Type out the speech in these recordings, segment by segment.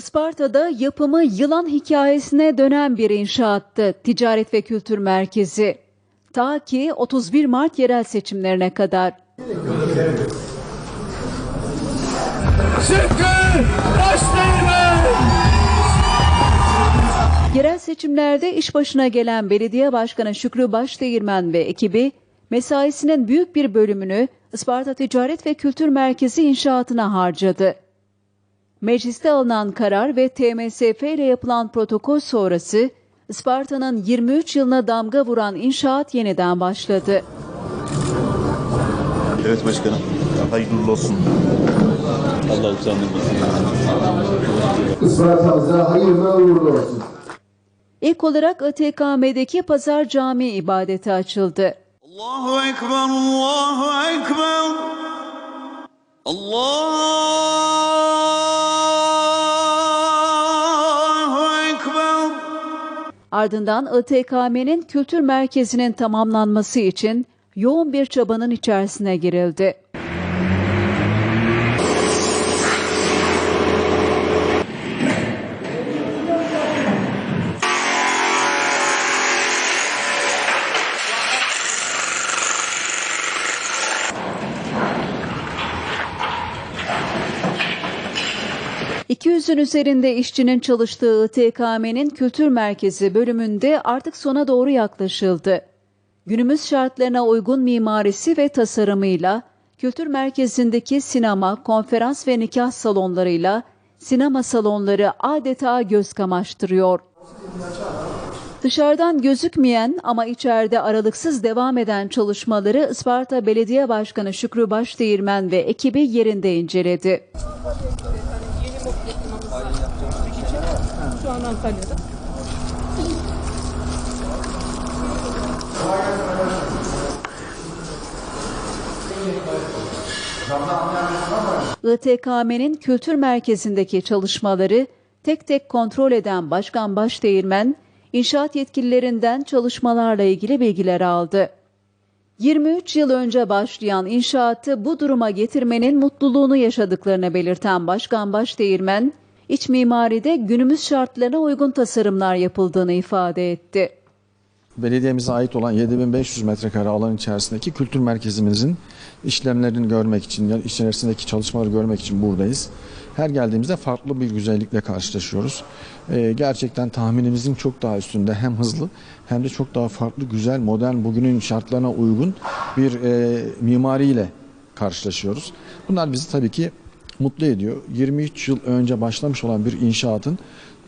Isparta'da yapımı yılan hikayesine dönen bir inşaattı Ticaret ve Kültür Merkezi. Ta ki 31 Mart yerel seçimlerine kadar. Başdeğmen! Yerel seçimlerde iş başına gelen belediye başkanı Şükrü Başdeğirmen ve ekibi mesaisinin büyük bir bölümünü Isparta Ticaret ve Kültür Merkezi inşaatına harcadı. Mecliste alınan karar ve TMSF ile yapılan protokol sonrası Isparta'nın 23 yılına damga vuran inşaat yeniden başladı. Evet başkanım. Hayırlı olsun. Allah utandırmasın. Isparta'mıza hayırlı uğurlu olsun. İlk olarak ATKM'deki Pazar Camii ibadeti açıldı. Allahu Ekber, Allahu Ekber. Allahu Ardından ITKM'nin kültür merkezinin tamamlanması için yoğun bir çabanın içerisine girildi. ...200'ün üzerinde işçinin çalıştığı ITKM'nin kültür merkezi bölümünde artık sona doğru yaklaşıldı. Günümüz şartlarına uygun mimarisi ve tasarımıyla kültür merkezindeki sinema, konferans ve nikah salonlarıyla sinema salonları adeta göz kamaştırıyor. Dışarıdan gözükmeyen ama içeride aralıksız devam eden çalışmaları Isparta Belediye Başkanı Şükrü Başdeğirmen ve ekibi yerinde inceledi. Şu an Antalya'da. ITKM'nin kültür merkezindeki çalışmaları tek tek kontrol eden Başkan Başdeğirmen, inşaat yetkililerinden çalışmalarla ilgili bilgiler aldı. 23 yıl önce başlayan inşaatı bu duruma getirmenin mutluluğunu yaşadıklarını belirten Başkan Başdeğirmen, iç mimaride günümüz şartlarına uygun tasarımlar yapıldığını ifade etti. belediyemize ait olan 7500 metrekare alan içerisindeki kültür merkezimizin işlemlerini görmek için, içerisindeki çalışmaları görmek için buradayız. Her geldiğimizde farklı bir güzellikle karşılaşıyoruz. Ee, gerçekten tahminimizin çok daha üstünde hem hızlı hem de çok daha farklı, güzel, modern, bugünün şartlarına uygun bir e, mimariyle karşılaşıyoruz. Bunlar bizi tabii ki mutlu ediyor. 23 yıl önce başlamış olan bir inşaatın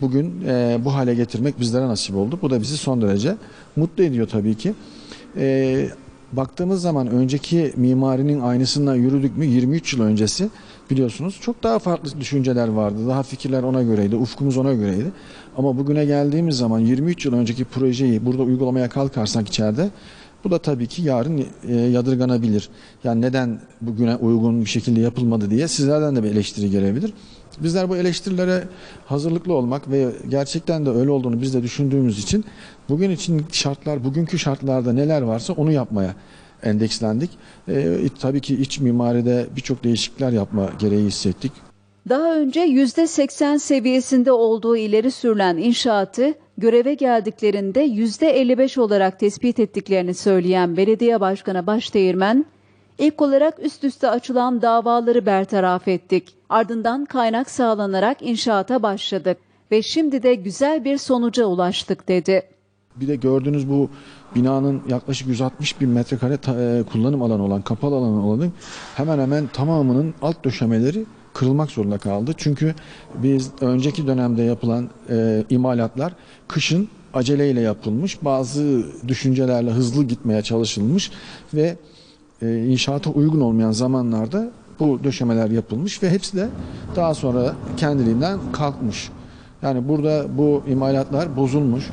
bugün e, bu hale getirmek bizlere nasip oldu. Bu da bizi son derece mutlu ediyor tabii ki. E, baktığımız zaman önceki mimarinin aynısından yürüdük mü 23 yıl öncesi biliyorsunuz çok daha farklı düşünceler vardı. Daha fikirler ona göreydi, ufkumuz ona göreydi. Ama bugüne geldiğimiz zaman 23 yıl önceki projeyi burada uygulamaya kalkarsak içeride bu da tabii ki yarın e, yadırganabilir. Yani neden bugüne uygun bir şekilde yapılmadı diye sizlerden de bir eleştiri gelebilir. Bizler bu eleştirilere hazırlıklı olmak ve gerçekten de öyle olduğunu biz de düşündüğümüz için bugün için şartlar, bugünkü şartlarda neler varsa onu yapmaya endekslendik. E, tabii ki iç mimaride birçok değişiklikler yapma gereği hissettik. Daha önce %80 seviyesinde olduğu ileri sürülen inşaatı göreve geldiklerinde %55 olarak tespit ettiklerini söyleyen Belediye Başkanı Başdeğirmen, ilk olarak üst üste açılan davaları bertaraf ettik. Ardından kaynak sağlanarak inşaata başladık ve şimdi de güzel bir sonuca ulaştık dedi. Bir de gördüğünüz bu binanın yaklaşık 160 bin metrekare e, kullanım alanı olan, kapalı alanı olanın hemen hemen tamamının alt döşemeleri kırılmak zorunda kaldı. Çünkü biz önceki dönemde yapılan e, imalatlar kışın aceleyle yapılmış, bazı düşüncelerle hızlı gitmeye çalışılmış ve e, inşaata uygun olmayan zamanlarda bu döşemeler yapılmış ve hepsi de daha sonra kendiliğinden kalkmış. Yani burada bu imalatlar bozulmuş.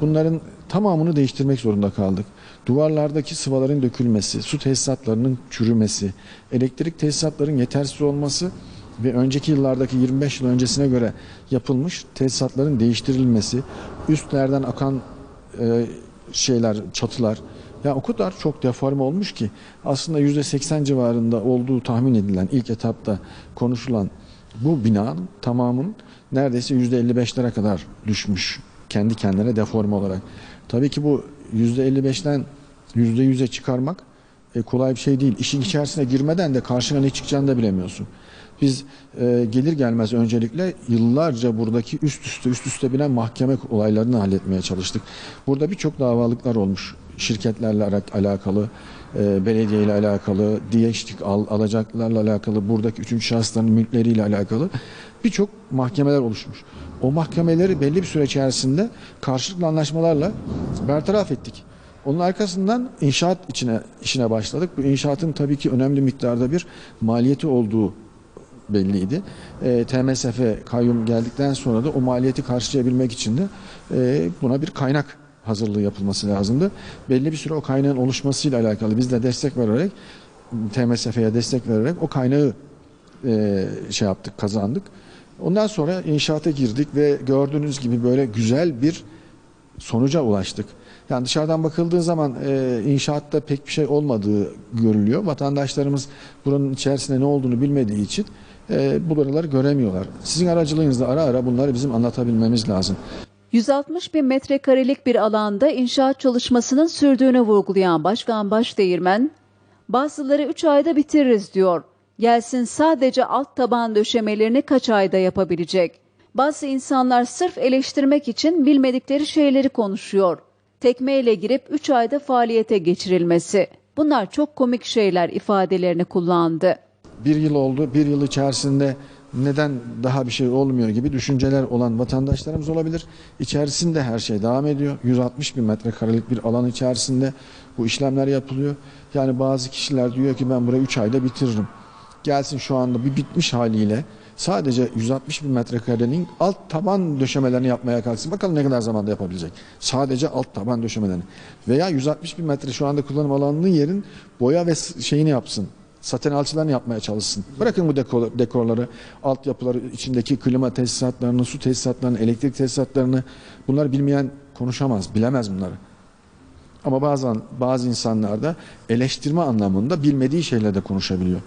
Bunların tamamını değiştirmek zorunda kaldık. Duvarlardaki sıvaların dökülmesi, su tesisatlarının çürümesi, elektrik tesisatların yetersiz olması ve önceki yıllardaki 25 yıl öncesine göre yapılmış tesisatların değiştirilmesi, üstlerden akan e, şeyler, çatılar ya o kadar çok deforme olmuş ki aslında %80 civarında olduğu tahmin edilen ilk etapta konuşulan bu binanın tamamının neredeyse %55'lere kadar düşmüş kendi kendine deforme olarak. Tabii ki bu %55'ten %100'e çıkarmak e, kolay bir şey değil. İşin içerisine girmeden de karşına ne çıkacağını da bilemiyorsun. Biz e, gelir gelmez öncelikle yıllarca buradaki üst üste üst üste binen mahkeme olaylarını halletmeye çalıştık. Burada birçok davalıklar olmuş. Şirketlerle ala- alakalı, e, belediye ile alakalı, diyeştik al, alacaklarla alakalı, buradaki üçüncü şahısların mülkleriyle alakalı birçok mahkemeler oluşmuş. O mahkemeleri belli bir süre içerisinde karşılıklı anlaşmalarla bertaraf ettik. Onun arkasından inşaat içine işine başladık. Bu inşaatın tabii ki önemli miktarda bir maliyeti olduğu belliydi. E, TMSF kayyum geldikten sonra da o maliyeti karşılayabilmek için de e, buna bir kaynak hazırlığı yapılması lazımdı. Belli bir süre o kaynağın oluşmasıyla alakalı biz de destek vererek TMSF'ye destek vererek o kaynağı e, şey yaptık, kazandık. Ondan sonra inşaata girdik ve gördüğünüz gibi böyle güzel bir sonuca ulaştık. Yani dışarıdan bakıldığı zaman e, inşaatta pek bir şey olmadığı görülüyor. Vatandaşlarımız buranın içerisinde ne olduğunu bilmediği için e, buraları göremiyorlar. Sizin aracılığınızla ara ara bunları bizim anlatabilmemiz lazım. 160 bin metrekarelik bir alanda inşaat çalışmasının sürdüğünü vurgulayan Başkan Başdeğirmen, bazıları 3 ayda bitiririz diyor. Gelsin sadece alt taban döşemelerini kaç ayda yapabilecek? Bazı insanlar sırf eleştirmek için bilmedikleri şeyleri konuşuyor. Tekmeyle girip 3 ayda faaliyete geçirilmesi. Bunlar çok komik şeyler ifadelerini kullandı. Bir yıl oldu, bir yıl içerisinde neden daha bir şey olmuyor gibi düşünceler olan vatandaşlarımız olabilir. İçerisinde her şey devam ediyor. 160 bin metrekarelik bir alan içerisinde bu işlemler yapılıyor. Yani bazı kişiler diyor ki ben burayı 3 ayda bitiririm. Gelsin şu anda bir bitmiş haliyle sadece 160 bin metrekarenin alt taban döşemelerini yapmaya kalksın. Bakalım ne kadar zamanda yapabilecek. Sadece alt taban döşemelerini. Veya 160 bin metre şu anda kullanım alanının yerin boya ve şeyini yapsın saten alçılarını yapmaya çalışsın. Bırakın bu dekor, dekorları, altyapıları, içindeki klima tesisatlarını, su tesisatlarını, elektrik tesisatlarını bunları bilmeyen konuşamaz, bilemez bunları. Ama bazen bazı insanlar da eleştirme anlamında bilmediği şeyler de konuşabiliyor.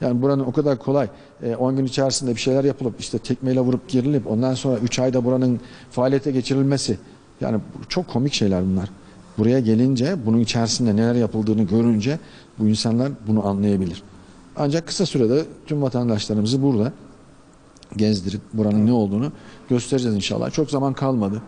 Yani buranın o kadar kolay e, 10 gün içerisinde bir şeyler yapılıp işte tekmeyle vurup girilip ondan sonra 3 ayda buranın faaliyete geçirilmesi yani çok komik şeyler bunlar. Buraya gelince bunun içerisinde neler yapıldığını görünce bu insanlar bunu anlayabilir. Ancak kısa sürede tüm vatandaşlarımızı burada gezdirip buranın ne olduğunu göstereceğiz inşallah. Çok zaman kalmadı.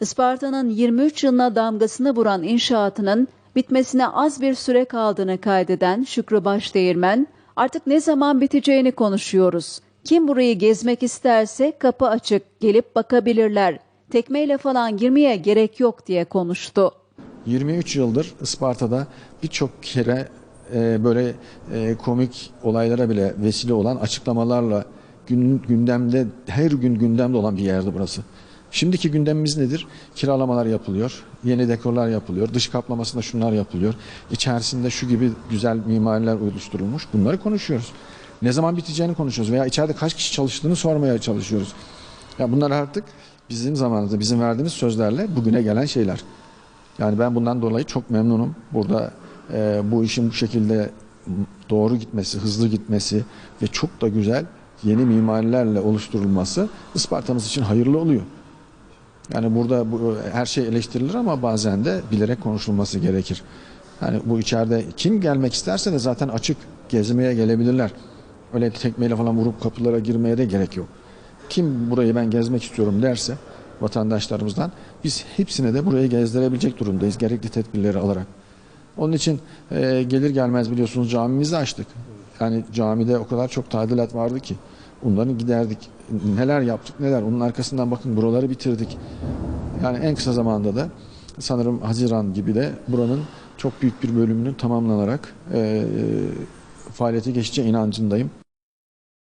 Isparta'nın 23 yılına damgasını vuran inşaatının bitmesine az bir süre kaldığını kaydeden Şükrü Başdeğirmen, artık ne zaman biteceğini konuşuyoruz. Kim burayı gezmek isterse kapı açık, gelip bakabilirler. Tekmeyle falan girmeye gerek yok diye konuştu. 23 yıldır Isparta'da birçok kere e, böyle e, komik olaylara bile vesile olan açıklamalarla gün, gündemde her gün gündemde olan bir yerdi burası. Şimdiki gündemimiz nedir? Kiralamalar yapılıyor, yeni dekorlar yapılıyor, dış kaplamasında şunlar yapılıyor, içerisinde şu gibi güzel mimariler oluşturulmuş. Bunları konuşuyoruz. Ne zaman biteceğini konuşuyoruz veya içeride kaç kişi çalıştığını sormaya çalışıyoruz. Ya bunlar artık bizim zamanımızda bizim verdiğimiz sözlerle bugüne gelen şeyler. Yani ben bundan dolayı çok memnunum. Burada e, bu işin bu şekilde doğru gitmesi, hızlı gitmesi ve çok da güzel yeni mimarilerle oluşturulması Isparta'mız için hayırlı oluyor. Yani burada bu, her şey eleştirilir ama bazen de bilerek konuşulması gerekir. Yani bu içeride kim gelmek isterse de zaten açık gezmeye gelebilirler. Öyle tekmeyle falan vurup kapılara girmeye de gerek yok. Kim burayı ben gezmek istiyorum derse vatandaşlarımızdan biz hepsine de burayı gezdirebilecek durumdayız gerekli tedbirleri alarak. Onun için e, gelir gelmez biliyorsunuz camimizi açtık. Yani camide o kadar çok tadilat vardı ki bunları giderdik. Neler yaptık neler onun arkasından bakın buraları bitirdik. Yani en kısa zamanda da sanırım Haziran gibi de buranın çok büyük bir bölümünün tamamlanarak e, e, faaliyete geçeceği inancındayım.